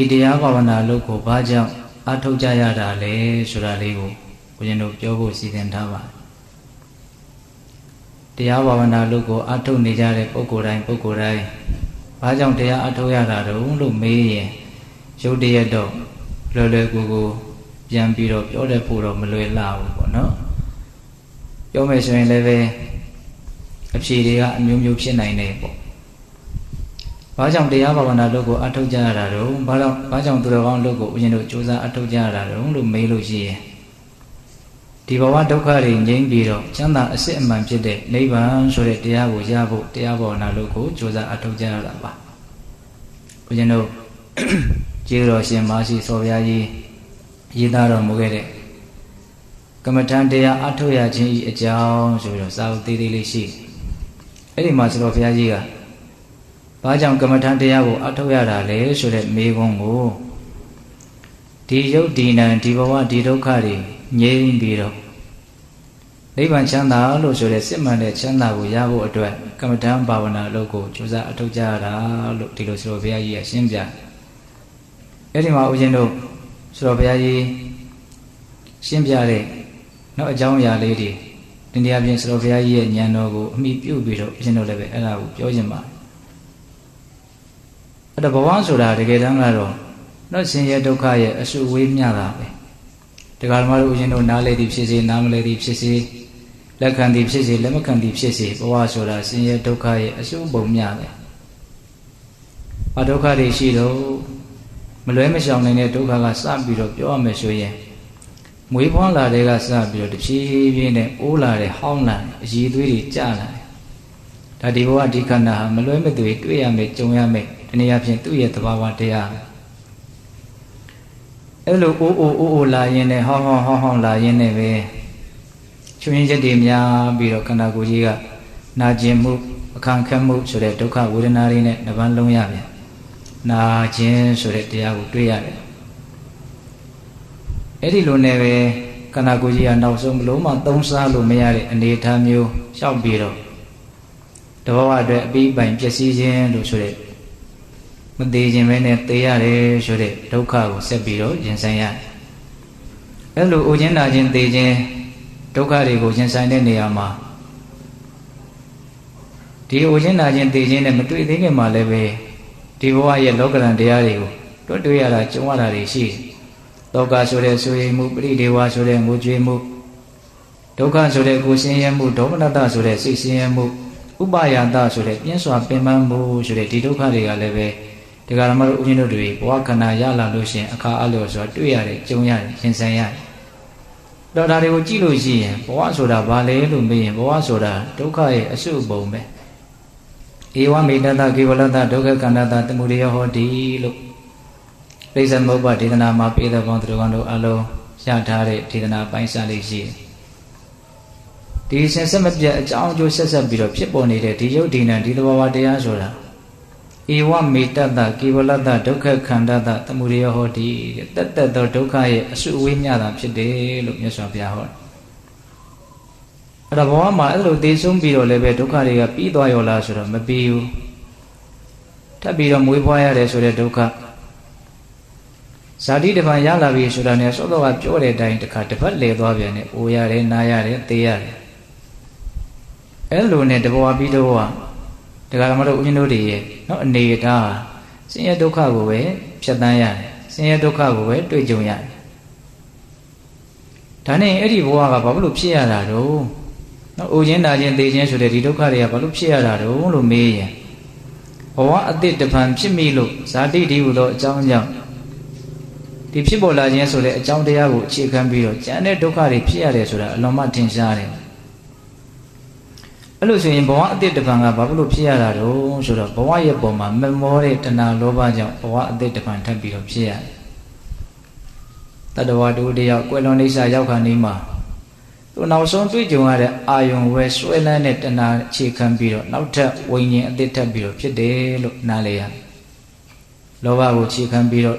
ဒီတရားဘာဝနာလုပ်ကိုဘာကြောင့်အထုတ်ကြရတာလဲဆိုတာလေးကိုဘုရင်တို့ပြောဖို့စီစဉ်ထားပါတယ်တရားဘာဝနာလုပ်ကိုအထုတ်နေကြတဲ့ပုဂ္ဂိုလ်တိုင်းပုဂ္ဂိုလ်တိုင်းဘာကြောင့်တရားအထုတ်ရတာတုံးလို့မေးရင်ရုပ်တရက်တော့လွယ်လွယ်ကူကူပြန်ပြီးတော့ပြောတတ်ဖို့တော့မလွယ်လှဘူးပေါ့နော်ပြောမယ်ဆိုရင်လည်းပဲအဖြေတွေကအမျိုးမျိုးဖြစ်နိုင်တယ်ပေါ့ ဘာကြောင့်တရားဘာဝနာလုပ်ကိုအထောက်ကြရတာတော့ဘာကြောင့်ဘာကြောင့်သူတော်ကောင်းလုပ်ကိုဦးဇင်းတို့စူးစမ်းအထောက်ကြရတာတော့လို့မေးလို့ရှိရင်ဒီဘဝဒုက္ခတွေငြိမ်းပြီးတော့ချမ်းသာအစစ်အမှန်ဖြစ်တဲ့နိဗ္ဗာန်ဆိုတဲ့တရားကိုရဖို့တရားဘာဝနာလုပ်ကိုစူးစမ်းအထောက်ကြရတာပါဦးဇင်းတို့ကျေးတော်ရှင်မရှိစော်ဘုရားကြီးရေးသားတော်မူခဲ့တဲ့ကမ္မထံတရားအထောက်ရခြင်းဤအကြောင်းဆိုပြီးတော့စာအုပ်သေးသေးလေးရှိအဲ့ဒီမှာဆိုတော့ဘုရားကြီးက ဘာကြောင့်ကမ္မထံတရားကိုအထောက်ရတာလဲဆိုတဲ့မေးခွန်းကိုဒီယုတ်ဒီနံဒီဘဝဒီဒုက္ခတွေငြိမ်းပြီးတော့နိဗ္ဗာန်ချမ်းသာလို့ဆိုတဲ့စစ်မှန်တဲ့ချမ်းသာကိုရဖို့အတွက်ကမ္မထံဘာဝနာအလုပ်ကိုကြိုးစားအထောက်ကြရတာလို့ဒီလိုဆိုတော့ဘုရားကြီးကရှင်းပြအဲ့ဒီမှာဦးဇင်းတို့ဆိုတော့ဘုရားကြီးရှင်းပြတဲ့နောက်အကြောင်းအရာလေးတွေဒီနေရာပြင်ဆိုတော့ဘုရားကြီးရဲ့ဉာဏ်တော်ကိုအမိပြုတ်ပြီးတော့ဦးဇင်းတို့လည်းပဲအဲ့ဒါကိုပြောခြင်းပါတယ် အဲ့တော့ဘဝဆိုတာတကယ်တမ်းကတော့တော့ဆင်းရဲဒုက္ခရဲ့အစုဝေးမျှတာပဲဒကာဓမ္မတို့ဦးဇင်းတို့နားလေသည်ဖြစ်စေနားမလဲသည်ဖြစ်စေလက်ခံသည်ဖြစ်စေလက်မခံသည်ဖြစ်စေဘဝဆိုတာဆင်းရဲဒုက္ခရဲ့အစုပုံမျှပဲဘာဒုက္ခတွေရှိတော့မလွဲမရှောင်နိုင်တဲ့ဒုက္ခကစပြီးတော့ပြောရမယ်ဆိုရင်မွေးဖွားလာတဲ့ကစပြီးတော့တဖြည်းဖြည်းနဲ့အိုးလာတဲ့ဟောင်းလာအရည်သွေးတွေကျလာတယ်ဒါဒီဘဝဒီခန္ဓာဟာမလွဲမသွေတွေ့ရမယ်ကြုံရမယ် ဒီနေရာဖြင့်သူ့ရဲ့သဘာဝတရားအဲ့လိုအိုးအိုးအိုးအိုးလာရင်းနဲ့ဟောင်းဟောင်းဟောင်းဟောင်းလာရင်းနဲ့ပဲချွင်းချက်တွေများပြီးတော့ခန္ဓာကိုယ်ကြီးကနာကျင်မှုအခန့်ခက်မှုဆိုတဲ့ဒုက္ခဝေဒနာတွေနဲ့နှပန်းလုံးရပြန်နာခြင်းဆိုတဲ့တရားကိုတွေ့ရတယ်အဲ့ဒီလိုနဲ့ပဲခန္ဓာကိုယ်ကြီးကနောက်ဆုံးဘလို့မှသုံးစားလို့မရတဲ့အနေအထားမျိုးရှောက်ပြီးတော့တဘောဝအတွက်အပြီးပိုင်ပျက်စီးခြင်းလို့ဆိုတဲ့ မသေးခြင်းပဲနဲ့သေရတယ်ဆိုတဲ့ဒုက္ခကိုဆက်ပြီးတော့ရင်ဆိုင်ရတယ်အဲ့လိုအိုခြင်းနာခြင်းသေခြင်းဒုက္ခတွေကိုရင်ဆိုင်တဲ့နေရာမှာဒီအိုခြင်းနာခြင်းသေခြင်းနဲ့မတွေ့သေးခင်မှာလည်းပဲဒီဘဝရဲ့လောကရန်တရားတွေကိုတွေ့တွေ့ရတာကြုံရတာတွေရှိတယ်။လောကဆိုတဲ့ဆိုရင်မှုပရိဒေဝဆိုတဲ့ငိုကြွေးမှုဒုက္ခဆိုတဲ့ကိုယ်ဆင်းရဲမှုဒေါမနတဆိုတဲ့စိတ်ဆင်းရဲမှုဥပါယတဆိုတဲ့ပြင်းစွာပင်ပန်းမှုဆိုတဲ့ဒီဒုက္ခတွေကလည်းပဲ ဒီကရမတို့ဦးဇင်းတို့တွေဘဝခန္ဓာရလာလို့ရှိရင်အခါအလို့ဆိုတာတွေ့ရတယ်ကြုံရတယ်ရှင်းဆန်ရတယ်။တော့ဒါတွေကိုကြည့်လို့ရှိရင်ဘဝဆိုတာဘာလဲလို့မေးရင်ဘဝဆိုတာဒုက္ခရဲ့အစုပုံပဲ။ဧဝမေတ္တကေဝလတဒုက္ခကန္တတတမှုရိယဟောတိလို့ပြိဿမုပ္ပဒေသနာမှာပြေတဲ့ဘောင်းသူတော်တို့အလုံးရထားတဲ့ဒေသနာပိုင်းစားလေးရှိတယ်။ဒီစဉ်ဆက်မပြတ်အကြောင်းအကျိုးဆက်ဆက်ပြီးတော့ဖြစ်ပေါ်နေတဲ့ဒီယုတ်ဒီနံဒီသဘောဝတရားဆိုတာ ဧဝမေတ္တကေဝလတဒုက္ခခန္ဓတတမှုရိယဟောတိတဲ့တတ်တတ်သောဒုက္ခရဲ့အစုအဝေးမျှတာဖြစ်တယ်လို့မြတ်စွာဘုရားဟောတယ်အဲ့တော့ဘဝမှာအဲ့လိုသေဆုံးပြီးတော့လည်းပဲဒုက္ခတွေကပြီးသွားရောလားဆိုတော့မပြီးဘူးထပ်ပြီးတော့မွေးဖွားရတယ်ဆိုတဲ့ဒုက္ခဇာတိတပံရလာပြီဆိုတာနဲ့စောစောကပြောတဲ့အတိုင်းတစ်ခါတစ်ပတ်လဲသွားပြန်တယ်အိုရတယ်နားရတယ်သေရတယ်အဲ့လိုနဲ့တဘဝပြီးတော့ ဒကာမတို့ဦးဇင်းတို့တွေရဲ့နော်အနေထားဆင်းရဲဒုက္ခကိုပဲဖြတ်တန်းရတယ်ဆင်းရဲဒုက္ခကိုပဲတွေ့ကြုံရတယ်ဒါနဲ့အဲ့ဒီဘဝကဘာလို့ဖြစ်ရတာတော့နော်အိုခြင်းနာခြင်းသေခြင်းဆိုတဲ့ဒီဒုက္ခတွေကဘာလို့ဖြစ်ရတာတုံးလို့မေးရင်ဘဝအတိတ်တပံဖြစ်မိလို့ဇာတိဒီဟုသောအကြောင်းကြောင့်ဒီဖြစ်ပေါ်လာခြင်းဆိုတဲ့အကြောင်းတရားကိုအခြေခံပြီးတော့ကျန်တဲ့ဒုက္ခတွေဖြစ်ရတယ်ဆိုတာအလွန်မှထင်ရှားတယ် အဲ့လိုဆိုရင်ဘဝအတိတ်တပံကဘာလို့ဖြစ်ရတာတုံးဆိုတော့ဘဝရဲ့ပုံမှာမမောတဲ့တဏှာလောဘကြောင့်ဘဝအတိတ်တပံထပ်ပြီးတော့ဖြစ်ရတယ်တတဝတူတယောက်ကွယ်လွန်နေစာရောက်ခါနေမှာသူနောက်ဆုံးတွေ့ကြုံရတဲ့အာယုံဝဲဆွဲလန်းတဲ့တဏှာအခြေခံပြီးတော့နောက်ထပ်ဝိညာဉ်အသစ်ထပ်ပြီးတော့ဖြစ်တယ်လို့နားလည်ရလောဘကိုအခြေခံပြီးတော့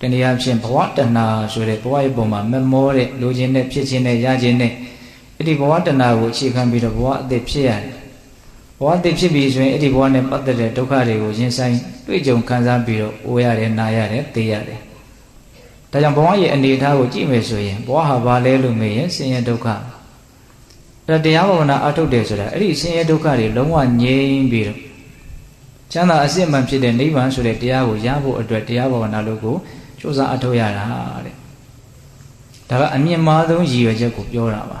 တဏှာဖြင့်ဘဝတဏှာဆိုတဲ့ဘဝရဲ့ပုံမှာမမောတဲ့လိုချင်တဲ့ဖြစ်ခြင်းနဲ့ရခြင်းနဲ့ အဲ့ဒီဘဝတဏှာကိုအခြေခံပြီးတော့ဘဝအသစ်ဖြစ်ရတယ်ဘဘဝတည်ဖြစ်ပြီဆိုရင်အဲ့ဒီဘဝနဲ့ပတ်သက်တဲ့ဒုက္ခတွေကိုရင်ဆိုင်တွေ့ကြုံခံစားပြီးတော့အိုးရတယ်နာရတယ်သိရတယ်ဒါကြောင့်ဘဝရဲ့အနေအထားကိုကြည့်မယ်ဆိုရင်ဘဝဟာဘာလဲလို့မေးရင်ဆင်းရဲဒုက္ခဒါတရားဘာဝနာအထုတ်တယ်ဆိုတာအဲ့ဒီဆင်းရဲဒုက္ခတွေလုံးဝငြိမ်းပြီးတော့ချမ်းသာအစစ်မှန်ဖြစ်တဲ့နိဗ္ဗာန်ဆိုတဲ့တရားကိုရဖို့အတွက်တရားဘာဝနာလို့ကိုစူးစမ်းအထုတ်ရတာတဲ့ဒါကအမြင့်မားဆုံးရည်ရွယ်ချက်ကိုပြောတာပါ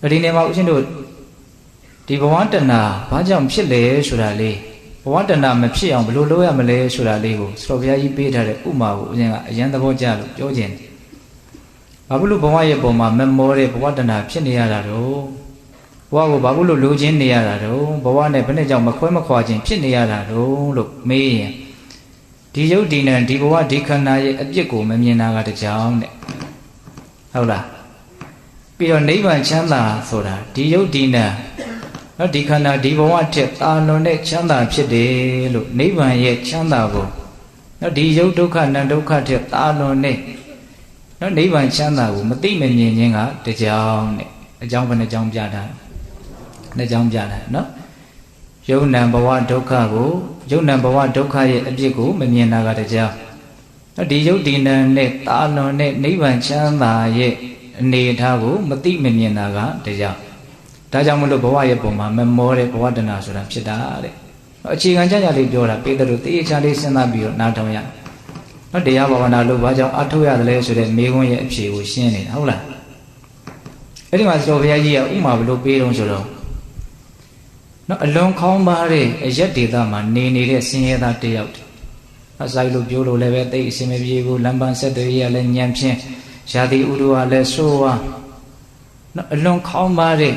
ဒီနေ့မှာဦးရှင်တို့ဒီဘဝတဏ္ဍာဘာကြောင့်ဖြစ်လဲဆိုတာလေးဘဝတဏ္ဍာမဖြစ်အောင်ဘယ်လိုလုပ်ရမလဲဆိုတာလေးကိုစတော်ဘုရားကြီးပေးထားတဲ့ဥမာကိုဦးရှင်ကအရန်သဘောကျလို့ပြောခြင်းဘာလို့ဘဝရဲ့ပုံမှာမမောတဲ့ဘဝတဏ္ဍာဖြစ်နေရတာတော့ဘဝကိုဘာလို့လိုချင်နေရတာတော့ဘဝနဲ့ဘယ်နဲ့ကြောင့်မခွဲမခွာခြင်းဖြစ်နေရတာတော့လို့မေးရင်ဒီယုတ်ဒီနံဒီဘဝဒီခန္ဓာရဲ့အပြစ်ကိုမမြင်တာကတကြောင်တဲ့ဟုတ်လား ပြီးတော့နိဗ္ဗာန်ချမ်းသာဆိုတာဒီယုတ်ဒီနံနော်ဒီခန္ဓာဒီဘဝထက်တာလွန်တဲ့ချမ်းသာဖြစ်တယ်လို့နိဗ္ဗာန်ရဲ့ချမ်းသာကိုနော်ဒီယုတ်ဒုက္ခနံဒုက္ခထက်တာလွန်တဲ့နော်နိဗ္ဗာန်ချမ်းသာကိုမသိမမြင်ခြင်းကတကြောင်တဲ့အကြောင်းဘယ်နှကြောင်းပြတာနှစ်ကြောင်းပြတာနော်ယုံနံဘဝဒုက္ခကိုယုံနံဘဝဒုက္ခရဲ့အပြစ်ကိုမမြင်တာကတကြောင်နော်ဒီယုတ်ဒီနံနဲ့တာလွန်တဲ့နိဗ္ဗာန်ချမ်းသာရဲ့ အနေအထားကိုမသိမမြင်တာကတကြောင်ဒါကြောင့်မလို့ဘဝရဲ့ပုံမှာမမောတဲ့ဘဝတဏဆိုတာဖြစ်တာတဲ့အခြေခံကြကြလေးပြောတာပေတတို့တေးချာလေးစဉ်းစားပြီးတော့နားထောင်ရနော်တရားဘာဝနာလို့ဘာကြောင့်အထုတ်ရတယ်လဲဆိုတဲ့မေခွန်းရဲ့အဖြေကိုရှင်းနေတာဟုတ်လားအဲ့ဒီမှာဆိုဘုရားကြီးကဥမာဘလို့ပေးတော့ဆိုတော့နော်အလွန်ခေါင်းပါတဲ့အရက်ဒေသမှာနေနေတဲ့ဆင်းရဲသားတယောက်အဆိုင်လို့ပြောလို့လည်းပဲတိတ်အစင်မပြေဘူးလမ်းပန်းဆက်တွေရလည်းညံဖြင်း ရာသီဥတုကလည်းဆိုးဝါနော်အလွန်ခေါင်းပါတဲ့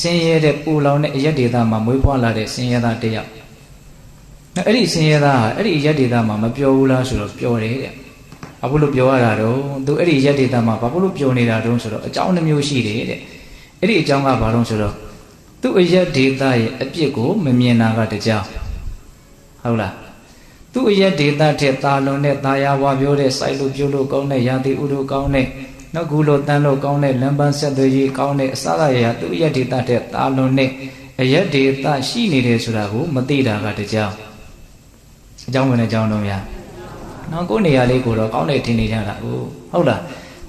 ဆင်းရဲတဲ့ပူလောင်တဲ့အရက်ဒေသမှာမွေးဖွားလာတဲ့ဆင်းရဲသားတယောက်နော်အဲ့ဒီဆင်းရဲသားဟာအဲ့ဒီရက်ဒေသမှာမပြောဘူးလားဆိုတော့ပြောတယ်တဲ့ဘာဖြစ်လို့ပြောရတာတော့သူအဲ့ဒီရက်ဒေသမှာဘာဖြစ်လို့ပြောနေတာတုံးဆိုတော့အကြောင်းတစ်မျိုးရှိတယ်တဲ့အဲ့ဒီအကြောင်းကဘာလို့ဆိုတော့သူ့အရက်ဒေသရဲ့အပြစ်ကိုမမြင်တာကတကြောင်ဟုတ်လား သူ့အရက်ဒေသထက်တာလွန်တဲ့တာယာဝါပြောတဲ့စိုက်လို့ပြုလို့ကောင်းတဲ့ရာသီဥတုကောင်းတဲ့နော်ကူလို့တန်းလို့ကောင်းတဲ့လမ်းပန်းဆက်သွယ်ရေးကောင်းတဲ့အစအရာသူ့ရက်ဒေသထက်တာလွန်တဲ့အရက်ဒေသရှိနေတယ်ဆိုတာကိုမသိတာကတကြောင်အကြောင်းဝင်တဲ့အကြောင်းတော့များနော်ကိုယ်နေရာလေးကိုတော့ကောင်းတယ်ထင်နေကြတာဟုတ်ဟုတ်လား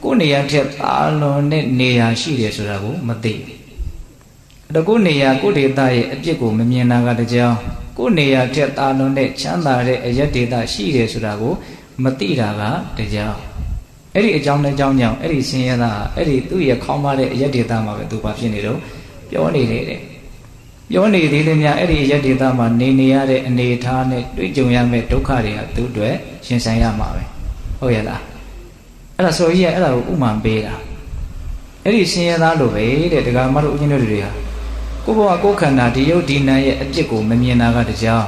ကိုယ်နေရာထက်တာလွန်တဲ့နေရာရှိတယ်ဆိုတာကိုမသိအဲ့တော့ကိုယ်နေရာကိုယ်ဒေသရဲ့အပြစ်ကိုမမြင်တာကတကြောင် ကိုယ်နေရာထက်တာလွန်တဲ့ချမ်းသာတဲ့အရက်ဒေသရှိတယ်ဆိုတာကိုမသိတာကတကြောင်အဲ့ဒီအကြောင်းနဲ့အကြောင်းကြောင့်အဲ့ဒီဆင်းရဲသားအဲ့ဒီသူ့ရဲ့ခေါင်းပါတဲ့အရက်ဒေသမှာပဲသူဘာဖြစ်နေတော့ပြောနေတယ်တဲ့ပြောနေသေးတယ်များအဲ့ဒီရက်ဒေသမှာနေနေရတဲ့အနေအထားနဲ့တွေ့ကြုံရမယ့်ဒုက္ခတွေကသူ့အတွက်ရှင်ဆိုင်ရမှာပဲဟုတ်ရဲ့လားအဲ့ဒါဆိုကြီးကအဲ့ဒါကိုဥမာပေးတာအဲ့ဒီရှင်ရသားလိုပဲတဲ့ဒကာမတို့ဦးဇင်းတို့တွေဟာ ကိုဘဝကိုခန္ဓာဒီယုတ်ဒီနံရဲ့အပြစ်ကိုမမြင်တာကတကြောင်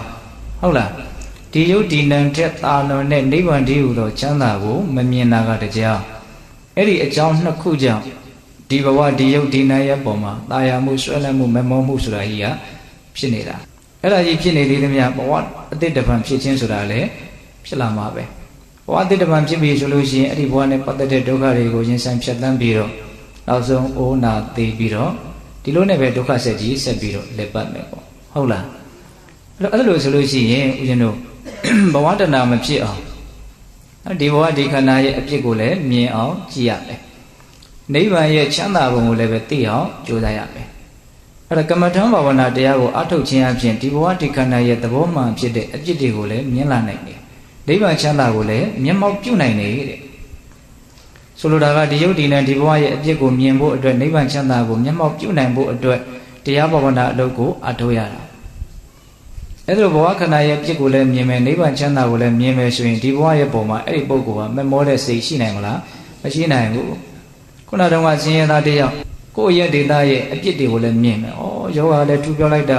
ဟုတ်လားဒီယုတ်ဒီနံထက်သာလွန်တဲ့နိဗ္ဗာန်တည်းဟူသောချမ်းသာကိုမမြင်တာကတကြောင်အဲ့ဒီအကြောင်းနှစ်ခုကြောင့်ဒီဘဝဒီယုတ်ဒီနာရဲ့ပုံမှာတာယာမှုဆွဲလန်းမှုမမောမှုဆိုတာကြီးကဖြစ်နေတာအဲ့ဒါကြီးဖြစ်နေသေးသမျှဘဝအတိတ်တပံဖြစ်ခြင်းဆိုတာလည်းဖြစ်လာမှာပဲဘဝအတိတ်တပံဖြစ်ပြီဆိုလို့ရှိရင်အဲ့ဒီဘဝနဲ့ပတ်သက်တဲ့ဒုက္ခတွေကိုရင်ဆိုင်ဖြတ်သန်းပြီးတော့နောက်ဆုံးအိုးနာသေးပြီးတော့ ဒီလိုနဲ့ပဲဒုက္ခဆက်ကြီးဆက်ပြီးတော့လက်ပတ်မယ်ပေါ့ဟုတ်လားအဲ့လိုအဲ့လိုဆိုလို့ရှိရင်ဦးဇင်းတို့ဘဝတဏမဖြစ်အောင်ဒီဘဝဒီခန္ဓာရဲ့အပြစ်ကိုလည်းမြင်အောင်ကြည့်ရမယ်နိဗ္ဗာန်ရဲ့ချမ်းသာပုံကိုလည်းပဲသိအောင်ကြိုးစားရမယ်အဲ့ဒါကမ္မထံဘာဝနာတရားကိုအထုတ်ခြင်းအပြင်ဒီဘဝဒီခန္ဓာရဲ့သဘောမှန်ဖြစ်တဲ့အပြစ်တွေကိုလည်းမြင်လာနိုင်တယ်နိဗ္ဗာန်ချမ်းသာကိုလည်းမျက်မှောက်ပြုနိုင်တယ်တဲ့ ဆိုလိုတာကဒီယုတ်ဒီနဲ့ဒီဘဝရဲ့အပြစ်ကိုမြင်ဖို့အတွက်နိဗ္ဗာန်ချမ်းသာကိုမျက်မှောက်ပြုနိုင်ဖို့အတွက်တရားဘာဝနာအလုပ်ကိုအထုတ်ရတာအဲ့လိုဘဝခန္ဓာရဲ့ပြစ်ကိုလည်းမြင်မယ်နိဗ္ဗာန်ချမ်းသာကိုလည်းမြင်မယ်ဆိုရင်ဒီဘဝရဲ့ပုံမှာအဲ့ဒီပုဂ္ဂိုလ်ကမမောတဲ့စိတ်ရှိနိုင်မလားမရှိနိုင်ဘူးခုနတုန်းကဆင်းရဲသားတယောက်ကိုယ့်ရဲ့ဒေတာရဲ့အပြစ်တွေကိုလည်းမြင်မယ်။ဩယောဂလည်းထူပြောလိုက်တာ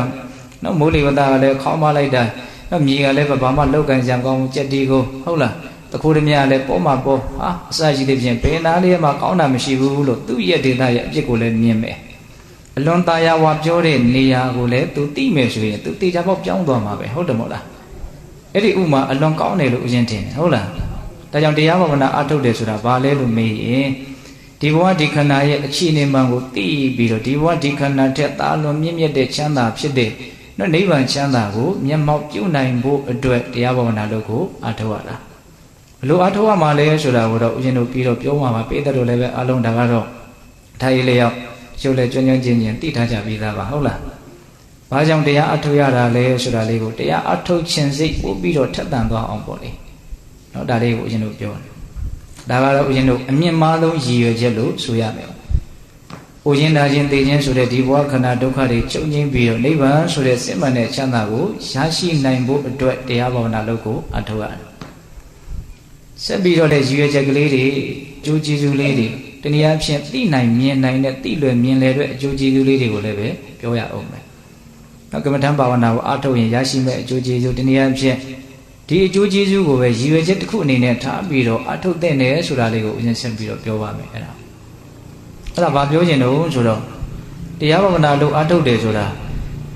နော်မိုးလေဝသကလည်းခေါင်းမလိုက်တာနော်မြေကလည်းဘာမှလောက်ကန်စံကောင်းကြက်တီကိုဟုတ်လား တခိုးတမရလည်းပေါ်မှာပေါ်ဟာအစရှိတဲ့ဖြင့်ဘယ်နာလေးမှကောင်းတာမရှိဘူးလို့သူ့ရဲ့ဒေတာရဲ့အပြစ်ကိုလည်းမြင်မယ်။အလွန်ตายာဝါပြောတဲ့နေရာကိုလည်းသူသိမယ်ဆိုရင်သူတေချာပေါက်ပြောင်းသွားမှာပဲဟုတ်တယ်မို့လား။အဲ့ဒီဥမာအလွန်ကောင်းတယ်လို့ဦးဇင်းထင်တယ်ဟုတ်လား။ဒါကြောင့်တရားဘာဝနာအထုတ်တယ်ဆိုတာဘာလဲလို့မေးရင်ဒ ဒီဘဝဒီခန္ဓာရဲ့အခြေအနေမှန်ကိုသိပြီးတော့ဒီဘဝဒီခန္ဓာထက်သာလွန်မြင့်မြတ်တဲ့ချမ်းသာဖြစ်တဲ့နော်နိဗ္ဗာန်ချမ်းသာကိုမျက်မှောက်ပြုနိုင်ဖို့အတွက်တရားဘာဝနာလုပ်ကိုအားထုတ်ရတာဘ လို့အားထုတ်ရမှာလဲဆိုတာကိုတော့ဦးဇင်းတို့ပြီးတော့ပြောမှာပါပိသက်တို့လည်းပဲအလုံးဒါကတော့ထားရည်လျောက်ရုပ်လည်းကျွမ်းကျွမ်းကျင်ကျင်သိထားကြပြီးသားပါဟုတ်လားဘာကြောင့်တရားအထုတ်ရတာလဲဆိုတာလေးကိုတရားအထုတ်ခြင်းစိတ်ပို့ပြီးတော့ထက်သန်သွားအောင်ပေါ့လေနော်ဒါလေးကိုဦးဇင်းတို့ပြောတယ်ဒါကတော့ဦးဇင်းတို့အမြင့်မားဆုံးရည်ရွယ်ချက်လို့ဆိုရမယ်။ဦးဇင်းနာခြင်းသိခြင်းဆိုတဲ့ဒီဘဝခန္ဓာဒုက္ခတွေချုပ်ငြိမ်းပြီးတော့နိဗ္ဗာန်ဆိုတဲ့စစ်မှန်တဲ့ချမ်းသာကိုရရှိနိုင်ဖို့အတွက်တရားဘာဝနာလုပ်ကိုအထောက်ရတယ်။ ဆက်ပြီးတော့လည်းရည်ရွယ်ချက်ကလေးတွေအကျိုးကျေးဇူးလေးတွေတနည်းအားဖြင့်သိနိုင်မြင်နိုင်တဲ့သိလွယ်မြင်လည်တဲ့အကျိုးကျေးဇူးလေးတွေကိုလည်းပဲပြောရအောင်မယ်။နောက်ကမ္မထံဘာဝနာကိုအထောက်ရင်ရရှိမဲ့အကျိုးကျေးဇူးတနည်းအားဖြင့်ဒီအကျိုးကျေးဇူးကိုပဲရည်ရွယ်ချက်တစ်ခုအနေနဲ့ထားပြီးတော့အထုတ်တဲ့နယ်ဆိုတာလေးကိုဦးဇင်းဆက်ပြီးတော့ပြောပါမယ်အဲ့ဒါအဲ့ဒါဘာပြောချင်တော့ဆိုတော့တရားဘာဝနာလို့အထုတ်တယ်ဆိုတာ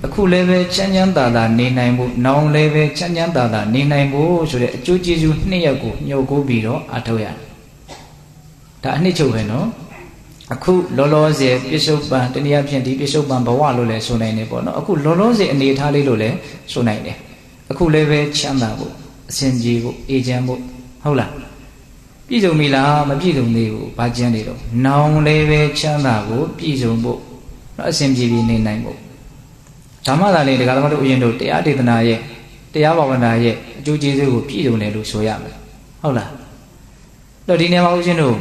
အခုလည်းပဲချမ်းချမ်းသာသာနေနိုင်ဖို့နောင်လည်းပဲချမ်းချမ်းသာသာနေနိုင်ဖို့ဆိုတဲ့အကျိုးကျေးဇူးနှစ်ရပ်ကိုညှို့ကိုပြီးတော့အထုတ်ရတယ်ဒါအနှစ်ချုပ်ပဲနော်အခုလောလောဆယ်ပြစ္ဆုတ်ပံတနည်းအားဖြင့်ဒီပြစ္ဆုတ်ပံဘဝလို့လည်းဆိုနိုင်တယ်ပေါ့နော်အခုလောလောဆယ်အနေထားလေးလို့လည်းဆိုနိုင်တယ်အခုလည်းပဲချမ်းသာဖို့အစဉ်ပြေဖို့အေးချမ်းဖို့ဟုတ်လားပြည့်စုံပြီလားမပြည့်စုံသေးဘူးဘာကျမ်းနေတော့နောင်လည်းပဲချမ်းသာဖို့ပြည့်စုံဖို့အစဉ်ပြေပြေနေနိုင်ဖို့ ဓမ္မသာလေးတရားဓမ္မတို့ဥယျာဉ်တို့တရားဒေသနာရဲ့တရားဘာဝနာရဲ့အကျိုးကျေးဇူးကိုပြည့်စုံတယ်လို့ဆိုရမယ်ဟုတ်လားတော့ဒီနေရာမှာဥယျာဉ်တို့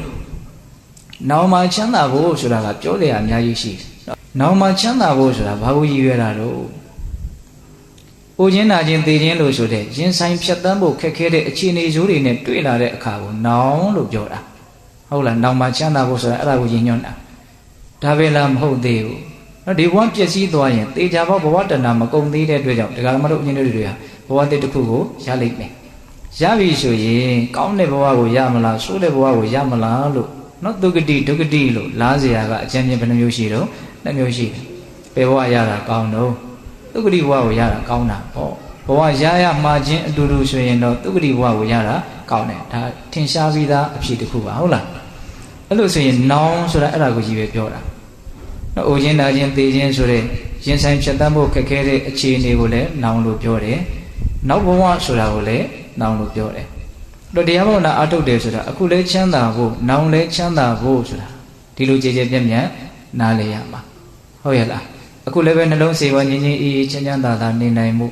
နောင်မှာချမ်းသာဖို့ဆိုတာကပြောတယ်အများကြီးရှိတယ်နောင်မှာချမ်းသာဖို့ဆိုတာဘာကိုရည်ရွယ်တာတော့အိုခြင်းနာခြင်းသေခြင်းလို့ဆိုတဲ့ရင်ဆိုင်ဖြတ်တန်းဖို့ခက်ခဲတဲ့အခြေအနေဇိုးတွေနဲ့တွေ့လာတဲ့အခါကိုနောင်လို့ပြောတာဟုတ်လားနောင်မှာချမ်းသာဖို့ဆိုတာအဲ့ဒါကိုရည်ညွှန်းတာဒါပဲလားမဟုတ်သေးဘူး နော်ဒီဘဝပျက်စီးသွားရင်တေချာဘောဘဝတဏမကုန်သေးတဲ့အတွက်ကြောင့်ဒကာမတို့အရင်တို့တွေဟာဘဝတစ်တစ်ခုကိုရလိမ့်မယ်ရပြီဆိုရင်ကောင်းတဲ့ဘဝကိုရမလားဆိုးတဲ့ဘဝကိုရမလားလို့နော်ဒုက္ကတိဒုက္ကတိလို့လားစရာကအကျဉ်းချင်းဘယ်နှမျိုးရှိတော့နှစ်မျိုးရှိတယ်ဘယ်ဘဝရတာကောင်းတော့ဒုက္ကတိဘဝကိုရတာကောင်းတာပေါ့ဘဝရရမှာချင်းအတူတူဆိုရင်တော့ဒုက္ကတိဘဝကိုရတာကောင်းတယ်ဒါထင်ရှားပြီးသားအဖြစ်တစ်ခုပါဟုတ်လားအဲ့လိုဆိုရင်နောင်ဆိုတာအဲ့ဒါကိုကြီးပဲပြောတာ နော်အိုခြင်းနာခြင်းသေခြင်းဆိုတဲ့ရင်ဆိုင်ဖြတ်တန်းဖို့ခက်ခဲတဲ့အခြေအနေကိုလည်းနောင်လို့ပြောတယ်နောက်ဘဝဆိုတာကိုလည်းနောင်လို့ပြောတယ်တော့တရားဘာဝနာအထုတ်တယ်ဆိုတာအခုလဲချမ်းသာဖို့နောင်လဲချမ်းသာဖို့ဆိုတာဒီလိုကြည်ကြည်ပြည့်ပြည့်နားလေရမှာဟုတ်ရဲ့လားအခုလည်းပဲနှလုံးစေဝငြင်းချင်းအေးအေးချမ်းချမ်းသာသာနေနိုင်မှု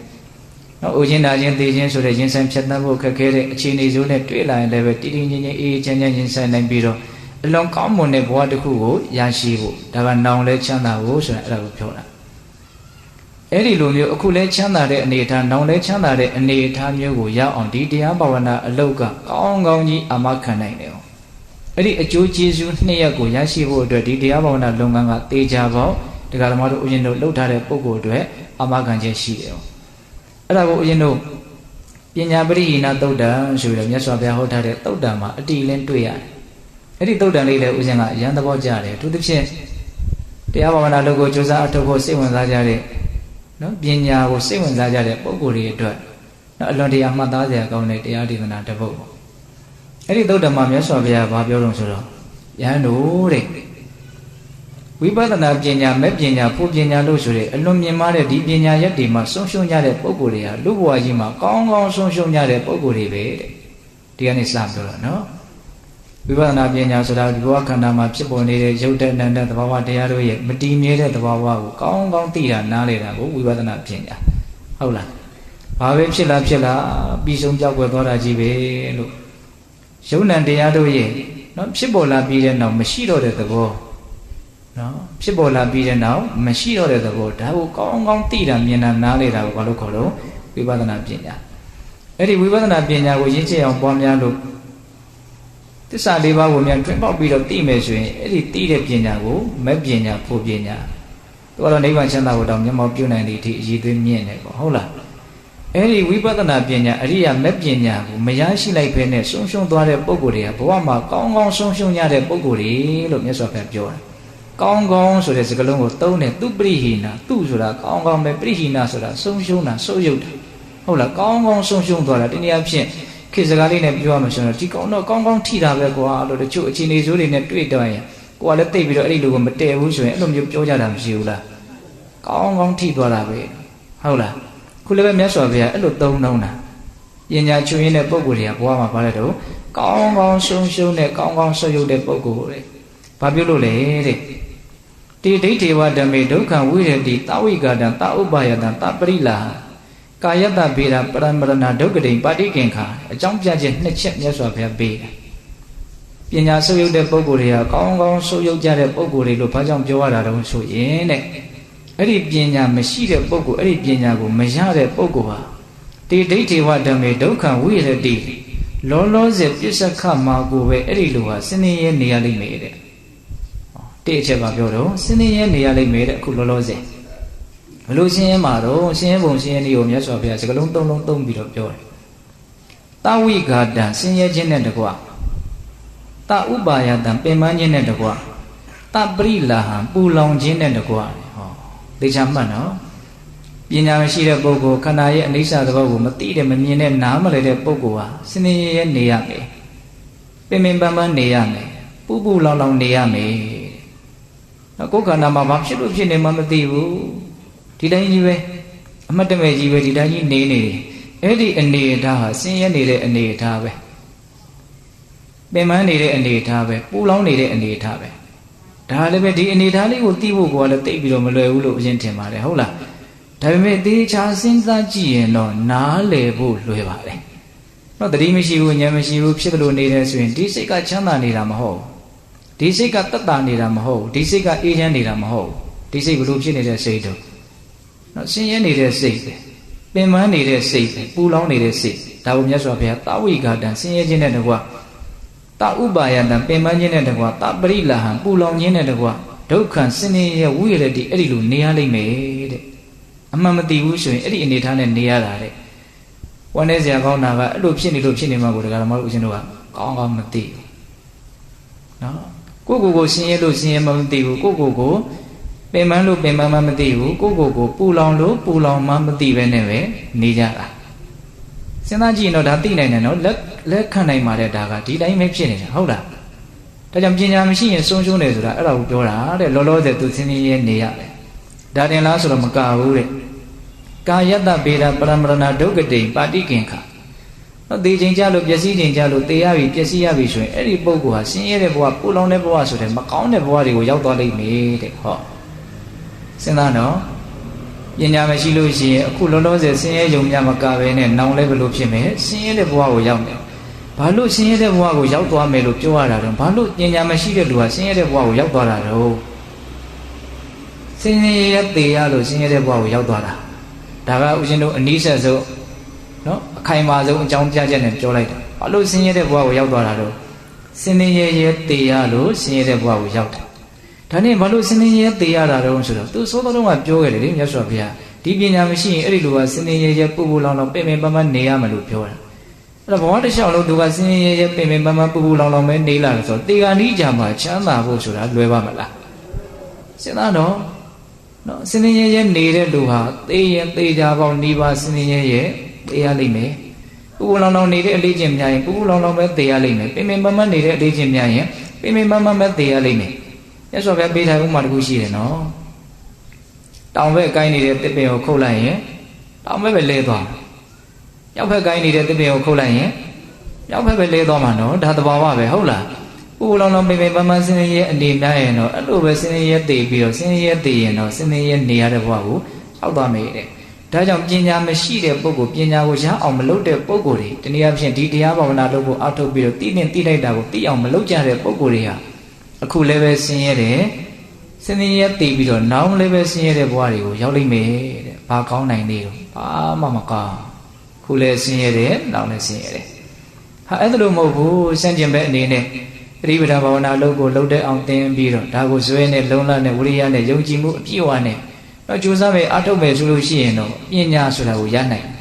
နော်အိုခြင်းနာခြင်းသိခြင်းဆိုတဲ့ရင်ဆိုင်ဖြတ်သန်းဖို့ခက်ခဲတဲ့အခြေအနေစိုးနဲ့တွေ့လာရင်လည်းပဲတည်တည်ငြိမ်ငြိမ်အေးအေးချမ်းချမ်းရင်ဆိုင်နိုင်ပြီးတော့ အလွန်ကောင်းမွန်တဲ့ဘဝတစ်ခုကိုရရှိဖို့ဒါကနောင်လဲချမ်းသာဖို့ဆိုတာအဲ့ဒါကိုပြောတာအဲ့ဒီလိုမျိုးအခုလဲချမ်းသာတဲ့အနေအထားနောင်လဲချမ်းသာတဲ့အနေအထားမျိုးကိုရအောင်ဒီတရားဘာဝနာအလောက်ကကောင်းကောင်းကြီးအာမခံနိုင်တယ်အဲ့ဒီအကျိုးကျေးဇူးနှစ်ရပ်ကိုရရှိဖို့အတွက်ဒီတရားဘာဝနာလုပ်ငန်းကတေချာပေါင်းတရားဓမ္မတို့ဥယျာဉ်တို့လှုပ်ထားတဲ့ပုံကိုယ်အတွက်အာမခံချက်ရှိတယ်။အဲ့ဒါကိုဥယျာဉ်တို့ပညာပရိဟိနာသုတ်တံဆိုပြီးတော့မြတ်စွာဘုရားဟောထားတဲ့သုတ်တံမှာအတိလင်းတွေ့ရတယ်။ အဲ့ဒီသုတ်တံလေးလည်းဥယျာဉ်ကအရန်သဘောကျတယ်။သူတစ်ဖြင့်တရားဘာဝနာလုပ်ကိုကြိုးစားအထောက်ဖို့စိတ်ဝင်စားကြတဲ့နော်ပညာကိုစိတ်ဝင်စားကြတဲ့ပုံကိုယ်တွေအတွက်နော်အလွန်တရာမှတ်သားစရာကောင်းတဲ့တရားဒေသနာတစ်ပုဒ်ပေါ့။အဲ့ဒီသုတ်တံမှာမြတ်စွာဘုရားဘာပြောတော့ဆိုတော့ယဟန်တို့တဲ့ဝိပဿနာပညာမဲ့ပညာဖို့ပညာလို့ဆိုတဲ့အလွန်မြင်မာတဲ့ဒီပညာရက်တွေမှာဆုံးရှုံးကြတဲ့ပုံကိုယ်တွေဟာလူဘဝကြီးမှာကောင်းကောင်းဆုံးရှုံးကြတဲ့ပုံကိုယ်တွေပဲတဲ့ဒီကနေ့စပြောတော့နော် ဝိပဿနာပညာဆိုတာဒီဘဝခန္ဓာမှာဖြစ်ပေါ်နေတဲ့ရုပ်တဏ္ဍသဘာဝတရားတို့ရဲ့မတည်မြဲတဲ့သဘာဝကိုကောင်းကောင်းသိတာနားလည်တာကိုဝိပဿနာပညာဟုတ်လားဘာပဲဖြစ်လာဖြစ်လာပြီးဆုံးကြောက်ွယ်သွားတာကြီးပဲလို့ယုံ nant တရားတို့ရဲ့နော်ဖြစ်ပေါ်လာပြီးတဲ့နောက်မရှိတော့တဲ့သဘောနော်ဖြစ်ပေါ်လာပြီးတဲ့နောက်မရှိတော့တဲ့သဘောဒါကိုကောင်းကောင်းသိတာမြင်တာနားလေတာကိုဘာလို့ခေါ်လို့ဝိပဿနာပညာအဲ့ဒီဝိပဿနာပညာကိုရင့်ကျက်အောင်ပွားများလို့ သစ္စာလေးပါးကိုမြန်တွင်ပေါက်ပြီးတော့သိမယ်ဆိုရင်အဲ့ဒီသိတဲ့ပညာကိုမဲ့ပညာဖို့ပညာသူကတော့နိဗ္ဗာန်ချမ်းသာကိုတောင်မျက်မှောက်ပြုနိုင်တဲ့အထိအည်သွေးမြင့်နေပေါ့ဟုတ်လားအဲ့ဒီဝိပဿနာပညာအရိယာမဲ့ပညာကိုမရရှိလိုက်ဘဲနဲ့ဆုံးရှုံးသွားတဲ့ပုံကိုယ်တွေကဘဝမှာကောင်းကောင်းဆုံးရှုံးရတဲ့ပုံကိုယ်တွေလို့မြတ်စွာဘုရားပြောတယ်ကောင်းကောင်းဆိုတဲ့စကားလုံးကိုသုံးတယ်သူပရိဟိနာသူဆိုတာကောင်းကောင်းပဲပရိဟိနာဆိုတာဆုံးရှုံးတာဆုပ်ယုပ်တာဟုတ်လားကောင်းကောင်းဆုံးရှုံးသွားတာဒီနေရာဖြင့် ခေစကားလေးနဲ့ပြောရမှာဆိုတော့ဒီကောင်းတော့ကောင်းကောင်းထိတာပဲကွာလို့တချို့အခြေအနေဆိုးတွေနဲ့တွေ့တော့ရင်ကိုကလည်းတိတ်ပြီးတော့အဲ့ဒီလူကိုမတည့်ဘူးဆိုရင်အဲ့လိုမျိုးပြောကြတာမရှိဘူးလားကောင်းကောင်းထိသွားတာပဲဟုတ်လားခုလည်းပဲမြတ်စွာဘုရားအဲ့လိုသုံးနှုံးတာပညာချွေရင်းတဲ့ပုံကိုယ်တွေကဘဝမှာပါတယ်တော့ကောင်းကောင်းရှုံရှုံနဲ့ကောင်းကောင်းဆွရုပ်တဲ့ပုံကိုယ်တွေဘာပြောလို့လဲတဲ့တိဒိဋ္ဌေဝဓမ္မေဒုက္ခဝိရတိတာဝိကာတံတာဥပယတံတာပရိလာ ကာယတ္တဗေဒပရမရဏဒုက္ခတိပါတိကင်္ခာအကြောင်းပြချက်နှစ်ချက်မြတ်စွာဘုရားပေးတယ်ပညာဆုပ်ယုပ်တဲ့ပုံကိုယ်တွေကကောင်းကောင်းဆုပ်ယုပ်ကြတဲ့ပုံကိုယ်တွေလို့ဘာကြောင့်ပြောရတာတုံးဆိုရင်တဲ့အဲ့ဒီပညာမရှိတဲ့ပုံကိုယ်အဲ့ဒီပညာကိုမရတဲ့ပုံကိုယ်ဟာတိဒိဋ္ဌေဝဓမ္မေဒုက္ခဝိရတိလောလောဆယ်ပြစ္ဆခမှာကိုပဲအဲ့ဒီလိုဟာစနေရဲနေရလိမ့်မယ်တဲ့တိအချက်ကပြောတော့စနေရဲနေရလိမ့်မယ်တဲ့အခုလောလောဆယ် ဘလို့ရှင်းရဲမှာတော့ရှင်းရဲပုံရှင်းရဲနည်းကိုမြတ်စွာဘုရားစကလုံးသုံးလုံးသုံးပြီးတော့ပြောတယ်တာဝိဂါတံဆင်းရဲခြင်းနဲ့တကွတဥပါယတံပင်ပန်းခြင်းနဲ့တကွတပရိလာဟံပူလောင်ခြင်းနဲ့တကွဟောသေချာမှတ်နော်ပညာမရှိတဲ့ပုဂ္ဂိုလ်ခန္ဓာရဲ့အနိစ္စသဘောကိုမသိတဲ့မမြင်တဲ့နားမလည်တဲ့ပုဂ္ဂိုလ်ဟာစနေရဲနေရမယ်ပင်ပင်ပန်းပန်းနေရမယ်ပူပူလောင်လောင်နေရမယ်နော်ကိုယ်ခန္ဓာမှာဘာဖြစ်လို့ဖြစ်နေမှမသိဘူး ဒီတိုင်းကြီးပဲအမတ်တမဲ့ကြီးပဲဒီတိုင်းကြီးနေနေတယ်အဲ့ဒီအနေအထားဟာဆင်းရဲနေတဲ့အနေအထားပဲပင်ပန်းနေတဲ့အနေအထားပဲပူလောင်နေတဲ့အနေအထားပဲဒါလည်းပဲဒီအနေအထားလေးကိုသိဖို့ကိုလည်းသိပြီးတော့မလွယ်ဘူးလို့အရင်ထင်ပါတယ်ဟုတ်လားဒါပေမဲ့တေချာစဉ်းစားကြည့်ရင်တော့နားလည်ဖို့လွယ်ပါတယ်တော့တတိမရှိဘူးဉာဏ်မရှိဘူးဖြစ်လို့နေတယ်ဆိုရင်ဒီစိတ်ကချမ်းသာနေတာမဟုတ်ဒီစိတ်ကတက်တာနေတာမဟုတ်ဒီစိတ်ကအေးချမ်းနေတာမဟုတ်ဒီစိတ်ဘလို့ဖြစ်နေတဲ့စိတ်တို့ နော်ဆင်းရဲနေတဲ့စိတ်ပဲပင်ပန်းနေတဲ့စိတ်ပဲပူလောင်နေတဲ့စိတ်ဒါကိုမြတ်စွာဘုရားတာဝိဂါတံဆင်းရဲခြင်းနဲ့တကွာတာဥပါယတံပင်ပန်းခြင်းနဲ့တကွာတာပရိလာဟံပူလောင်ခြင်းနဲ့တကွာဒုက္ခဆင်းရဲရဲ့ဝိရတိအဲ့ဒီလိုနေရလိမ့်မယ်တဲ့အမှန်မသိဘူးဆိုရင်အဲ့ဒီအနေထားနဲ့နေရတာတဲ့ဝမ်းနေစရာကောင်းတာကအဲ့လိုဖြစ်နေလို့ဖြစ်နေမှာကိုတကယ်တော့မဟုတ်ဦးရှင်တို့ကကောင်းကောင်းမသိဘူးနော်ကိုကိုကိုဆင်းရဲလို့ဆင်းရဲမှမသိဘူးကိုကိုကို ပင်ပန်းလို့ပင်ပန်းမှမသိဘူးကိုကိုကိုပူလောင်လို့ပူလောင်မှမသိပဲနဲ့ပဲနေကြတာစဉ်းစားကြည့်ရင်တော့ဒါသိနိုင်တယ်နော်လက်လက်ခံနိုင်ပါတဲ့ဒါကဒီတိုင်းပဲဖြစ်နေတာဟုတ်လားဒါကြောင့်ပညာမရှိရင်ဆုံးရှုံးတယ်ဆိုတာအဲ့ဒါကိုပြောတာတဲ့လောလောဆယ်သူဆင်းရဲနေရတယ်ဒါတင်လားဆိုတော့မကဘူးတဲ့ကာယတ္တဗေဒပရမရဏဒုက္ကတိပါတိကင်္ခတော့တေချိန်ကြလို့ပျက်စီးချိန်ကြလို့တေရပြီပျက်စီးရပြီဆိုရင်အဲ့ဒီပုဂ္ဂိုလ်ဟာဆင်းရဲတဲ့ဘဝပူလောင်တဲ့ဘဝဆိုတဲ့မကောင်းတဲ့ဘဝတွေကိုရောက်သွားလိမ့်မယ်တဲ့ဟော စဉ်းစားတော့ပညာမရှိလို့ရှိရင်အခုလောလောဆယ်ဆင်းရဲယုံများမကပဲနဲ့နောင်လည်းဘလို့ဖြစ်မယ်ဆင်းရဲတဲ့ဘဝကိုရောက်မယ်ဘာလို့ဆင်းရဲတဲ့ဘဝကိုရောက်သွားမယ်လို့ပြောရတာတော့ဘာလို့ပညာမရှိတဲ့လူဟာဆင်းရဲတဲ့ဘဝကိုရောက်သွားတာတော့ဆင်းရဲရသေးရလို့ဆင်းရဲတဲ့ဘဝကိုရောက်သွားတာဒါကဦးဇင်းတို့အနည်းဆက်ဆုံးနော်အခိုင်အမာဆုံးအကြောင်းပြချက်နဲ့ပြောလိုက်တာဘာလို့ဆင်းရဲတဲ့ဘဝကိုရောက်သွားတာတော့ဆင်းရဲရဲသေးရလို့ဆင်းရဲတဲ့ဘဝကိုရောက်တယ် ဒါနဲ့ဘာလို့စနေရဲသေးရတာတော့ဆိုတော့သူသောတော်ကပြောခဲ့တယ်လေမြတ်စွာဘုရားဒီပညာမရှိရင်အဲ့ဒီလိုကစနေရဲရဲပူပူလောင်လောင်ပင်ပင်ပန်းပန်းနေရမယ်လို့ပြောတာအဲ့တော့ဘဝတစ်လျှောက်လုံးသူကစနေရဲရဲပင်ပင်ပန်းပန်းပူပူလောင်လောင်ပဲနေလာတယ်ဆိုတော့တေဂာနိကြမှာချမ်းသာဖို့ဆိုတာလွယ်ပါမလားစဉ်းစားတော့နော်စနေရဲရဲနေတဲ့လူဟာသေရင်သေကြပေါင်းနေပါစနေရဲရဲသေရလိမ့်မယ်ပူပူလောင်လောင်နေတဲ့အလေးချင်းများရင်ပူပူလောင်လောင်ပဲသေရလိမ့်မယ်ပင်ပင်ပန်းပန်းနေတဲ့အလေးချင်းများရင်ပင်ပင်ပန်းပန်းပဲသေရလိမ့်မယ် မြတ်စွာဘုရားပေးထားဥမာတစ်ခုရှိတယ်နော်တောင်ဘက်ကိုင်းနေတဲ့တစ်ပင်ကိုခုတ်လိုက်ရင်တောင်ဘက်ပဲလဲသွားမြောက်ဘက်ကိုင်းနေတဲ့တစ်ပင်ကိုခုတ်လိုက်ရင်မြောက်ဘက်ပဲလဲသွားမှာနော်ဒါသဘာဝပဲဟုတ်လားဥပလောင်လောင်ပင်ပင်ပန်းပန်းစင်းရဲအနေများရင်တော့အဲ့လိုပဲစင်းရဲတည်ပြီးတော့စင်းရဲတည်ရင်တော့စင်းရဲနေရတဲ့ဘဝကိုရောက်သွားမယ်တဲ့ဒါကြောင့်ပညာမရှိတဲ့ပုဂ္ဂိုလ်ပညာကိုရအောင်မလုပ်တဲ့ပုဂ္ဂိုလ်တွေတနည်းအားဖြင့်ဒီတရားဘာဝနာလုပ်ဖို့အထောက်ပြီးတော့သိနေသိလိုက်တာကိုသိအောင်မလုပ်ကြတဲ့ပုဂ္ဂိုလ်တွေဟာ အခုလည်းပဲဆင်းရဲတယ်ဆင်းရဲတည်ပြီးတော့နောင်လည်းပဲဆင်းရဲတဲ့ဘဝတွေကိုရောက်လိမ့်မယ်တဲ့ဘာကောင်းနိုင်သေးတော့ဘာမှမကောင်းခုလည်းဆင်းရဲတယ်နောင်လည်းဆင်းရဲတယ်ဟာအဲ့ဒါလို့မဟုတ်ဘူးစံကျင်ပဲအနေနဲ့ပရိပဒဘာဝနာလုပ်ကိုလုပ်တဲ့အောင်သင်ပြီးတော့ဒါကိုဇွဲနဲ့လုံလနဲ့ဝိရိယနဲ့ယုံကြည်မှုအပြည့်အဝနဲ့တော့ကြိုးစားမယ်အထုတ်မယ်ဆိုလို့ရှိရင်တော့ပညာဆိုတာကိုရနိုင်တယ်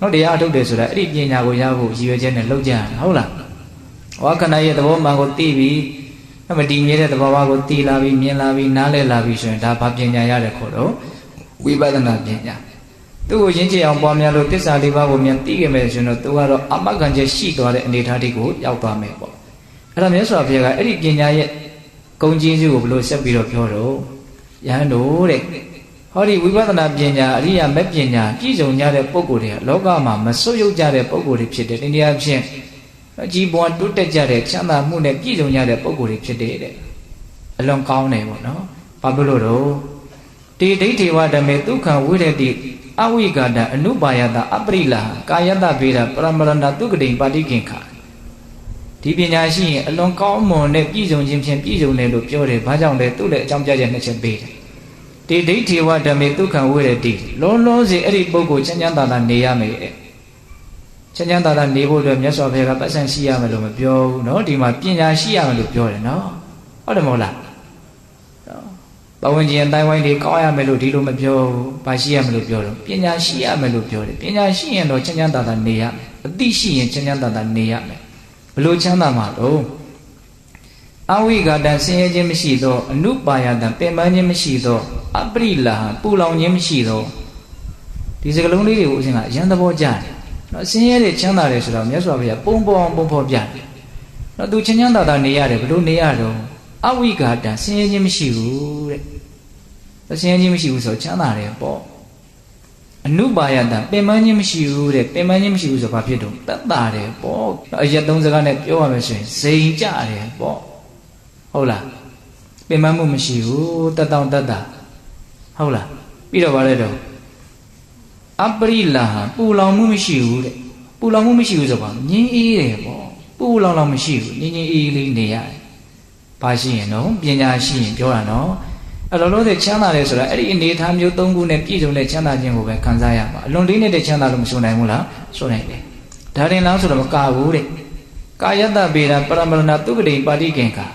နော်တရားအထုတ်တယ်ဆိုတာအဲ့ဒီပညာကိုရဖို့ရည်ရွယ်ချက်နဲ့လုပ်ကြရတာဟုတ်လားဝါခဏရဲ့သဘောမှန်ကိုသိပြီး အမတည်မြဲတဲ့သဘောဝါကိုသိလာပြီးမြင်လာပြီးနားလည်လာပြီးဆိုရင်ဒါဘာပညာရတဲ့ခေါ်တော့ဝိပဿနာပညာသူ့ကိုရင်းချအောင်ပွားများလို့တစ္ဆာလေးပါးကိုမြန်သိခဲ့မယ်ဆိုရင်တော့သူကတော့အမတ်ခံချက်ရှိသွားတဲ့အနေအထားတွေကိုရောက်သွားမယ်ပေါ့အဲ့ဒါမြတ်စွာဘုရားကအဲ့ဒီပညာရဲ့ကုံကြီးစုကိုဘလို့ဆက်ပြီးတော့ပြောတော့ယဟန်တို့တဲ့ဟောဒီဝိပဿနာပညာအရိယာမက်ပညာပြည့်စုံကြတဲ့ပုဂ္ဂိုလ်တွေကလောကမှာမဆွတ်ယုတ်ကြတဲ့ပုဂ္ဂိုလ်တွေဖြစ်တယ်တနည်းအားဖြင့် အကြီးပွားတိုးတက်ကြတဲ့ချမ်းသာမှုနဲ့ပြည့်စုံကြတဲ့ပုဂ္ဂိုလ်တွေဖြစ်တယ်တဲ့အလွန်ကောင်းတယ်ပေါ့နော်ဘာဖြစ်လို့တော့တေဒိဋ္ဌိဝဓမေဒုက္ခဝိရတိအဝိကာဒအနုပါယတအပရိလာကာယတဗေဒပရမရဏတုကတိပါတိကင်္ခာဒီပညာရှိရင်အလွန်ကောင်းမွန်တဲ့ပြည့်စုံခြင်းဖြင့်ပြည့်စုံတယ်လို့ပြောတယ်။ဘာကြောင့်လဲသူ့လည်းအကြောင်းပြချက်နှစ်ချက်ပေးတယ်။တေဒိဋ္ဌိဝဓမေဒုက္ခဝိရတိလုံးလုံးစီအဲ့ဒီပုဂ္ဂိုလ်ချမ်းချမ်းသာသာနေရမယ်တဲ့။ ချမ်းချမ်းသာသာနေဖို့အတွက်မြတ်စွာဘုရားကပတ်စံရှိရမယ်လို့မပြောဘူးเนาะဒီမှာပညာရှိရမယ်လို့ပြောတယ်เนาะဟုတ်တယ်မဟုတ်လား။ပဝင်ကျင်အတိုင်းဝိုင်းတွေကောင်းရမယ်လို့ဒီလိုမပြောဘူး။ဘာရှိရမယ်လို့ပြောတော့ပညာရှိရမယ်လို့ပြောတယ်။ပညာရှိရင်တော့ချမ်းချမ်းသာသာနေရမယ်။အသိရှိရင်ချမ်းချမ်းသာသာနေရမယ်။ဘလို့ချမ်းသာမှာတော့အဝိဂတံဆင်းရဲခြင်းမရှိသောအနုပါယတံပင်ပန်းခြင်းမရှိသောအပရိလာပူလောင်ခြင်းမရှိသောဒီစကလုံးလေးတွေကိုဦးဇင်းကအရန်သဘောကျတယ်။ နော်ဆင်းရဲတဲ့ချမ်းသာတယ်ဆိုတော့မြတ်စွာဘုရားပုံပေါ်အောင်ပုံဖော်ပြတယ်။နော်သူချမ်းချမ်းသာသာနေရတယ်ဘလို့နေရတော့အဝိဂတံဆင်းရဲခြင်းမရှိဘူးတဲ့။ဆင်းရဲခြင်းမရှိဘူးဆိုချမ်းသာတယ်ပေါ့။အနုပါယတံပင်ပန်းခြင်းမရှိဘူးတဲ့ပင်ပန်းခြင်းမရှိဘူးဆိုဘာဖြစ်တော့တက်တာတယ်ပေါ့။အရက်သုံးစကားနဲ့ပြောရမယ်ဆိုရင်ဇိမ်ကြတယ်ပေါ့။ဟုတ်လားပင်မမှုမရှိဘူးတတောင်တတဟုတ်လားပြီးတော့ဗါလဲတော့ အပရိလာပူလောင်မှုမရှိဘူးတဲ့ပူလောင်မှုမရှိဘူးဆိုပါငင်းအေးတယ်ပေါ့ပူလောင်လောင်မရှိဘူးငင်းငင်းအေးလေးနေရတယ်ဘာရှိရင်တော့ပညာရှိရင်ပြောတာနော်အဲ့လိုလို့တဲ့ချမ်းသာတယ်ဆိုတာအဲ့ဒီအနေထားမျိုး၃ခုနဲ့ပြည့်စုံတဲ့ချမ်းသာခြင်းကိုပဲခံစားရမှာအလွန်လေးနေတဲ့ချမ်းသာလို့မဆိုနိုင်ဘူးလားဆိုနိုင်တယ်ဒါရင်လားဆိုတော့မကဘူးတဲ့ကာယတ္တဗေဒပရမရဏတုဂတိပါတိကင်္ခာ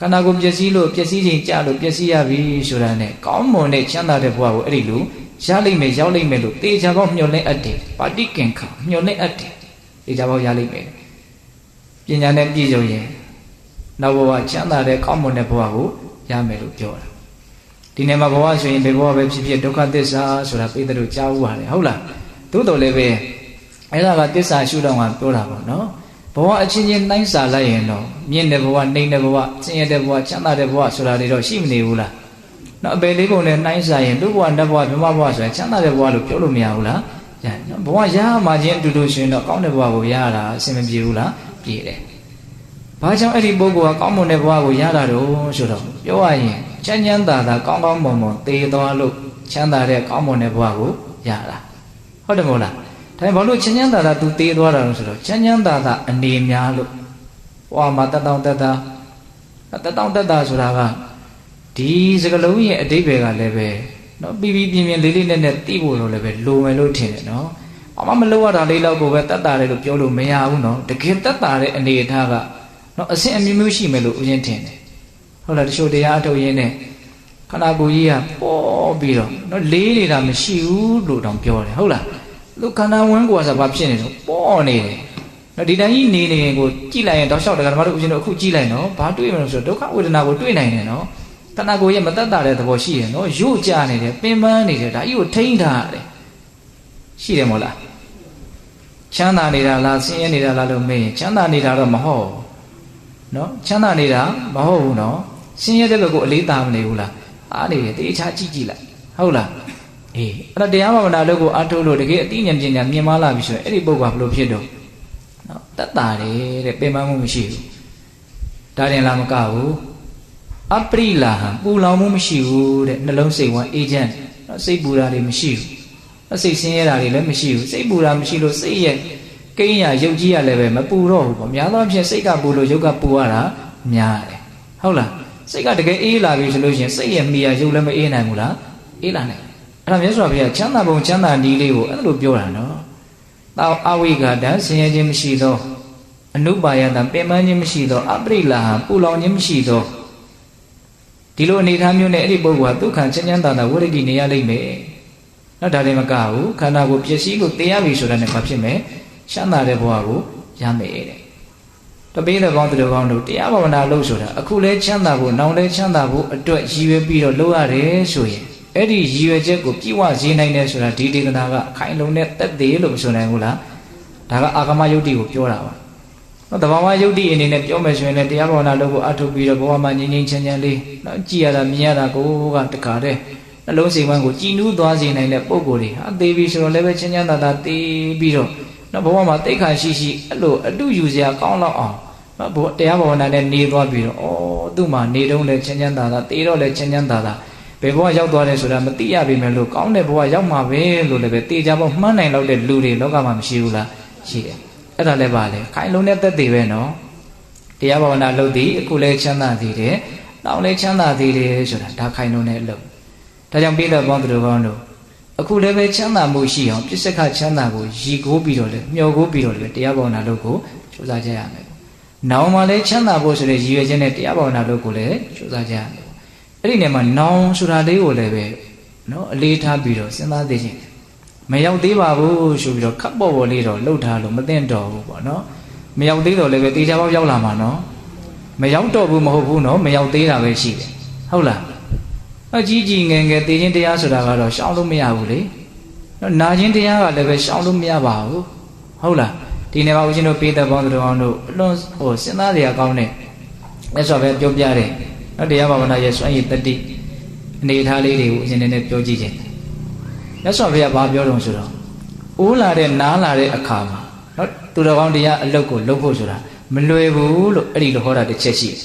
ခန္ဓာကိုယ်ပျက်စီးလို့ပျက်စီးခြင်းကြလို့ပျက်စီးရပြီဆိုတာနဲ့ကောင်းမွန်တဲ့ချမ်းသာတဲ့ဘဝကိုအဲ့ဒီလိုရလိမ့်မယ်ရောက်လိမ့်မယ်လို့တေချာပေါက်မျှော်လင့်အပ်တယ်ပါတိကင်္ခမျှော်လင့်အပ်တယ်တေချာပေါက်ရလိမ့်မယ်ပညာနဲ့ပြည့်စုံရင်နောက်ဘဝချမ်းသာတဲ့ကောင်းမွန်တဲ့ဘဝကိုရမယ်လို့ပြောတာဒီနေ့မှာဘဝဆိုရင်ဘယ်ဘဝပဲဖြစ်ဖြစ်ဒုက္ခသစ္စာဆိုတာပိသတို့ကြားဥပါတယ်ဟုတ်လားသို့တော်လည်းပဲအဲ့ဒါကသစ္စာရှုတော့ကပြောတာပေါ့နော် ဘဝအချင်းချင်းနှိုင်းစာလိုက်ရင်တော့မြင့်တဲ့ဘဝနှိမ့်တဲ့ဘဝဆင်းရဲတဲ့ဘဝချမ်းသာတဲ့ဘဝဆိုတာတွေတော့ရှိမနေဘူးလားနော်အပေလေးပုံနဲ့နှိုင်းစာရင်လူဘဝနတ်ဘဝမြမဘဝဆိုရင်ချမ်းသာတဲ့ဘဝလို့ပြောလို့မရဘူးလားရနော်ဘဝရမှချင်းအတူတူရှင်တော့ကောင်းတဲ့ဘဝကိုရတာအဆင်မပြေဘူးလားပြေတယ်ဘာကြောင့်အဲ့ဒီပုဂ္ဂိုလ်ကကောင်းမွန်တဲ့ဘဝကိုရတာတော့ဆိုတော့ပြောရရင်ချမ်းချမ်းသာသာကောင်းကောင်းမွန်မွန်သေသွားလို့ချမ်းသာတဲ့ကောင်းမွန်တဲ့ဘဝကိုရတာဟုတ်တယ်မဟုတ်လား ဒါဘာလို့ချမ်းချမ်းသာသာသူသေးသွားတာလို့ဆိုတော့ချမ်းချမ်းသာသာအနေများလို့ဟောမှာတတောင်တတတတောင်တတဆိုတာကဒီစကလုံးရဲ့အတိပ္ပယ်ကလည်းပဲနော်ပြီးပြီးပြင်းပြင်းလေးလေးနက်နက်သိဖို့လို့လည်းပဲလိုမယ်လို့ထင်တယ်နော်အမမလို့ရတာလေးလောက်ကိုပဲတတ်တာတယ်လို့ပြောလို့မရဘူးနော်တကယ်တတ်တာတဲ့အနေအထားကနော်အဆင့်အမျိုးမျိုးရှိမယ်လို့ဦးရင်ထင်တယ်ဟုတ်လားတချို့တရားအထုတ်ရင်းနဲ့ခန္ဓာကိုယ်ကြီးကပေါ်ပြီးတော့နော်လေးနေတာမရှိဘူးလို့တောင်ပြောတယ်ဟုတ်လား သူခန္ဓာဝန်းကိုယ်ကဘာဖြစ်နေတော့ပေါ်နေတယ်နော်ဒီတိုင်းကြီးနေနေကိုကြည့်လိုက်ရင်တော့ရှောက်တယ်ကဓမ္မတို့ဦးဇင်းတို့အခုကြည့်လိုက်နော်ဘာတွေ့မလို့ဆိုတော့ဒုက္ခဝေဒနာကိုတွေ့နိုင်တယ်နော်ခန္ဓာကိုယ်ရဲ့မသက်တာတဲ့သဘောရှိတယ်နော်ရုပ်ကြနေတယ်ပင်ပန်းနေတယ်ဒါကြီးကိုထိန်းထားရတယ်ရှိတယ်မို့လားချမ်းသာနေတာလားဆင်းရဲနေတာလားလို့မေးရင်ချမ်းသာနေတာတော့မဟုတ်နော်ချမ်းသာနေတာမဟုတ်ဘူးနော်ဆင်းရဲတဲ့ဘက်ကိုအလေးထားမနေဘူးလားအားနေတယ်တေချာကြည့်ကြည့်လိုက်ဟုတ်လား အေးအဲ့တော့တရားဘာဝနာလုပ်ကိုအထုတ်လို့တကယ်အသိဉာဏ်ပညာမြင်မလာပြီဆိုရင်အဲ့ဒီပုဂ္ဂိုလ်ကဘလို့ဖြစ်တော့နော်တတ်တာတယ်တဲ့ပင်ပန်းမှုမရှိဘူးဒါရင်လာမကဘူးအပရိလာဟံပူလောင်မှုမရှိဘူးတဲ့နှလုံးစိတ်ဝမ်းအေဂျင့်နော်စိတ်ပူတာတွေမရှိဘူးစိတ်ဆင်းရဲတာတွေလည်းမရှိဘူးစိတ်ပူတာမရှိလို့စိတ်ရဲ့ကိန်းရရုပ်ကြီးရလည်းပဲမပူတော့ဘူးပေါ့များသောအားဖြင့်စိတ်ကပူလို့ရုပ်ကပူရတာများတယ်ဟုတ်လားစိတ်ကတကယ်အေးလာပြီဆိုလို့ရှိရင်စိတ်ရဲ့မိရရုပ်လည်းမအေးနိုင်ဘူးလားအေးလာနိုင် အဲ့ဒါမြတ်စွာဘုရားချမ်းသာပုံချမ်းသာနည်းလေးကိုအဲ့လိုပြောတာနော်တောအဝိကတံဆင်းရဲခြင်းမရှိသောအနုပါယတံပင်ပန်းခြင်းမရှိသောအပရိလာဟပူလောင်ခြင်းမရှိသောဒီလိုအနေထားမျိုးနဲ့အဲ့ဒီပုဂ္ဂိုလ်ကဒုက္ခချမ်းချမ်းသာသာဝိရဒိနေရလိမ့်မယ်နော်ဒါလည်းမကဘူးခန္ဓာကိုယ်ပျက်စီးလို့တရားပြီဆိုတာနဲ့ဘာဖြစ်မယ်ချမ်းသာတဲ့ဘဝကိုရမယ်တဲ့တပိတဲ့ကောင်းတဲ့ကောင်းတို့တရားဘာဝနာလုပ်ဆိုတာအခုလဲချမ်းသာဖို့နောင်လဲချမ်းသာဖို့အတွက်ရည်ရွယ်ပြီးတော့လုပ်ရတယ်ဆိုရင် အဲ့ဒီရည်ရွယ်ချက်ကိုပြည့်ဝစေနိုင်တယ်ဆိုတာဒီဒေသနာကအခိုင်အလုံနဲ့တက်သေးလို့မဆိုနိုင်ဘူးလားဒါကအာဂမယုတ်တိကိုပြောတာပါနော်တဘာဝယုတ်တိအနေနဲ့ပြောမယ်ဆိုရင်လည်းတရားဘာဝနာလုပ်ဖို့အထုပ်ပြီးတော့ဘဝမှာငြိမ်ငြိမ်ချမ်းချမ်းလေးနော်ကြည်ရတာမြင်ရတာကိုကတခါတည်းနှလုံးစိတ်ဝမ်းကိုကြည်နူးသွားစေနိုင်တဲ့ပုံကိုယ်တွေဟာသေးပြီးဆိုတော့လည်းပဲချမ်းချမ်းသာသာတည်ပြီးတော့နော်ဘဝမှာတိတ်ခါရှိရှိအဲ့လိုအတုယူစရာကောင်းတော့အောင်နော်ဘဝတရားဘာဝနာနဲ့နေသွားပြီးတော့ဩသူ့မှာနေတော့လည်းချမ်းချမ်းသာသာတည်တော့လည်းချမ်းချမ်းသာသာ ဘယ်ဘဝရောက်သွားတယ်ဆိုတာမသိရပေမဲ့လို့ကောင်းတဲ့ဘဝရောက်မှာပဲလို့လည်းပဲတေချာပေါ့မှန်းနိုင်တော့တဲ့လူတွေလောကမှာမရှိဘူးလားရှိတယ်အဲ့ဒါလည်းပါလေခိုင်လုံးတဲ့သက်တည်ပဲနော်တရားဘာဝနာလုပ်သည်အခုလည်းချမ်းသာသေးတယ်နောက်လည်းချမ်းသာသေးတယ်ဆိုတာဒါခိုင်လုံးတဲ့အလုပ်ဒါကြောင့်ပိဋကပေါင်းသူတို့ကောင်းတို့အခုလည်းပဲချမ်းသာမှုရှိအောင်ပြစ္ဆကချမ်းသာကိုရည်ကိုးပြီးတော့လေမျှော်ကိုးပြီးတော့လေတရားဘာဝနာလုပ်ကိုစူးစမ်းကြရမယ်။နောင်မှာလည်းချမ်းသာဖို့ဆိုတဲ့ရည်ရွယ်ချက်နဲ့တရားဘာဝနာလုပ်ကိုလည်းစူးစမ်းကြရမယ်။ အဲ့ဒီနေရာမှာနောင်ဆိုတာလေးကိုလည်းပဲနော်အလေးထားပြီးတော့စဉ်းစားသိချင်းမရောက်သေးပါဘူးဆိုပြီးတော့ခပ်ပေါ်ပေါ်လေးတော့လှုပ်ထားလို့မသိမ့်တော်ဘူးပေါ့နော်။မရောက်သေးတော့လည်းပဲတေချာပေါက်ရောက်လာမှာနော်။မရောက်တော့ဘူးမဟုတ်ဘူးနော်မရောက်သေးတာပဲရှိတယ်။ဟုတ်လား။အကြီးကြီးငယ်ငယ်တေခြင်းတရားဆိုတာကတော့ရှောင်လို့မရဘူးလေ။နော်နာခြင်းတရားကလည်းပဲရှောင်လို့မရပါဘူး။ဟုတ်လား။ဒီနေ့မှာဦးဇင်းတို့ပေးတဲ့ပေါင်းတော်အောင်တို့အလွန်ဟိုစဉ်းစားစရာကောင်းတဲ့လက်ဆော့ပဲပြောပြတယ်။ နော်တရားဘာဝနာရဲ့စွမ်းရည်တတိအနေထားလေးတွေကိုဦးဇင်းနဲ့ပြောကြည့်ခြင်း။လက်ဆော့ဘုရားဘာပြောတော့ဆိုတော့အိုးလာတဲ့နားလာတဲ့အခါမှာနော်သူတော်ကောင်းတရားအလုတ်ကိုလုပ်ဖို့ဆိုတာမလွယ်ဘူးလို့အဲ့ဒီလိုဟောတာတစ်ချက်ရှိတယ်